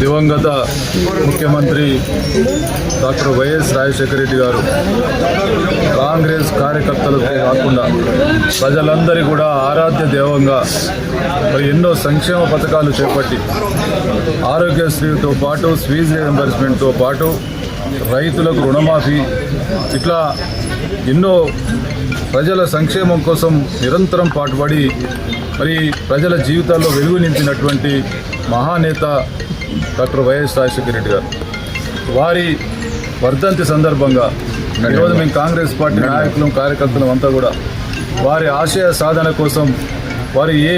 దివంగత ముఖ్యమంత్రి doctor YS Rajasekhara Reddy గారు కాంగ్రెస్ కార్యకర్తలకు కాకుండా ప్రజలందరి కూడా ఆరాధ్య దేవంగా మరి ఎన్నో సంక్షేమ పథకాలు చేపట్టి ఆరోగ్యశ్రీతో పాటు స్వీజ్ రియంబర్స్మెంట్తో పాటు రైతులకు రుణమాఫీ ఇట్లా ఎన్నో ప్రజల సంక్షేమం కోసం నిరంతరం పాటుపడి మరి ప్రజల జీవితాల్లో వెలుగు నింపినటువంటి మహానేత డాక్టర్ వైఎస్ రాజశేఖర రెడ్డి గారు. వారి వర్ధంతి సందర్భంగా ఈరోజు మేము కాంగ్రెస్ పార్టీ నాయకులు కార్యకర్తలు అంతా కూడా వారి ఆశయ సాధన కోసం వారి ఏ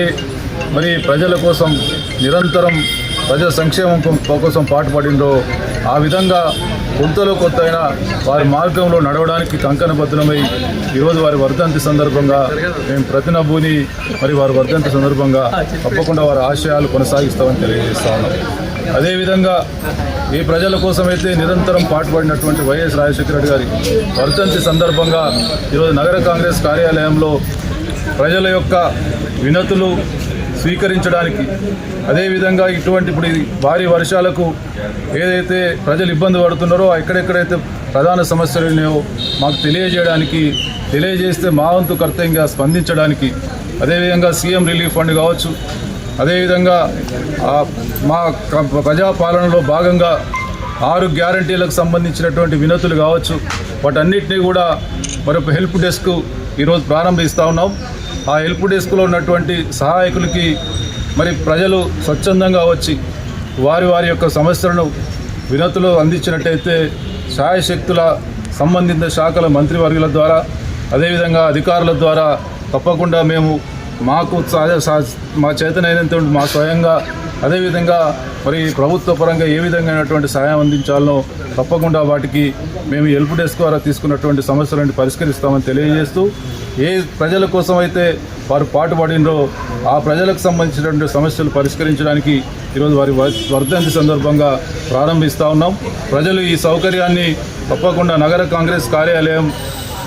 మరి ప్రజల కోసం నిరంతరం ప్రజల సంక్షేమం కోసం పాటుపడిందో ఆ విధంగా కొంతలో కొత్త అయినా వారి మార్గంలో నడవడానికి కంకణబద్ధమై ఈరోజు వారి వర్ధంతి సందర్భంగా మేము ప్రతినభూని మరి వారి వర్ధంతి సందర్భంగా తప్పకుండా వారి ఆశయాలు కొనసాగిస్తామని తెలియజేస్తా ఉన్నాం. అదేవిధంగా ఈ ప్రజల కోసమైతే నిరంతరం పాటుపడినటువంటి వైఎస్ రాజశేఖర రెడ్డి గారి వర్ధంతి సందర్భంగా ఈరోజు నగర కాంగ్రెస్ కార్యాలయంలో ప్రజల యొక్క వినతులు స్వీకరించడానికి. అదేవిధంగా ఇటువంటి ఇప్పుడు భారీ వర్షాలకు ఏదైతే ప్రజలు ఇబ్బంది పడుతున్నారో ఎక్కడెక్కడైతే ప్రధాన సమస్యలు ఉన్నాయో మాకు తెలియజేయడానికి తెలియజేస్తే మా వంతు కర్తవ్యంగా స్పందించడానికి అదేవిధంగా సీఎం రిలీఫ్ ఫండ్ కావచ్చు అదేవిధంగా మా క- ప్రజాపాలనలో భాగంగా ఆరు గ్యారంటీలకు సంబంధించినటువంటి వినతులు కావచ్చు వాటన్నిటినీ కూడా మరొక హెల్ప్ డెస్క్ ఈరోజు ప్రారంభిస్తూ ఉన్నాం. ఆ హెల్ప్ డెస్క్లో ఉన్నటువంటి సహాయకులకి మరి ప్రజలు స్వచ్ఛందంగా వచ్చి వారి వారి యొక్క సమస్యలను వినతులు అందించినట్టయితే సాయశక్తుల సంబంధిత శాఖల మంత్రివర్గుల ద్వారా అదేవిధంగా అధికారుల ద్వారా తప్పకుండా మేము మాకు సహజ మా చేతనైనంత మా స్వయంగా అదేవిధంగా మరి ప్రభుత్వ పరంగా ఏ విధంగానటువంటి సహాయం అందించాలనో తప్పకుండా వాటికి మేము హెల్ప్ డెస్క్ ద్వారా తీసుకున్నటువంటి సమస్యలను పరిష్కరిస్తామని తెలియజేస్తూ ఏ ప్రజల కోసం అయితే వారు పాటుపడినరో ఆ ప్రజలకు సంబంధించినటువంటి సమస్యలు పరిష్కరించడానికి ఈరోజు వారి వ- వర్ధంతి సందర్భంగా ప్రారంభిస్తూ ఉన్నాం. ప్రజలు ఈ సౌకర్యాన్ని తప్పకుండా నగర కాంగ్రెస్ కార్యాలయం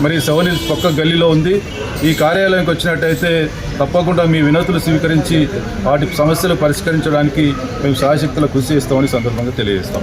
మరి సెవెన్ పక్క గల్లీలో ఉంది. ఈ కార్యాలయంకి వచ్చినట్టయితే తప్పకుండా మీ వినతులు స్వీకరించి వాటి సమస్యలు పరిష్కరించడానికి మేము శాశక్తుల కృషి చేస్తామని సందర్భంగా తెలియజేస్తాం.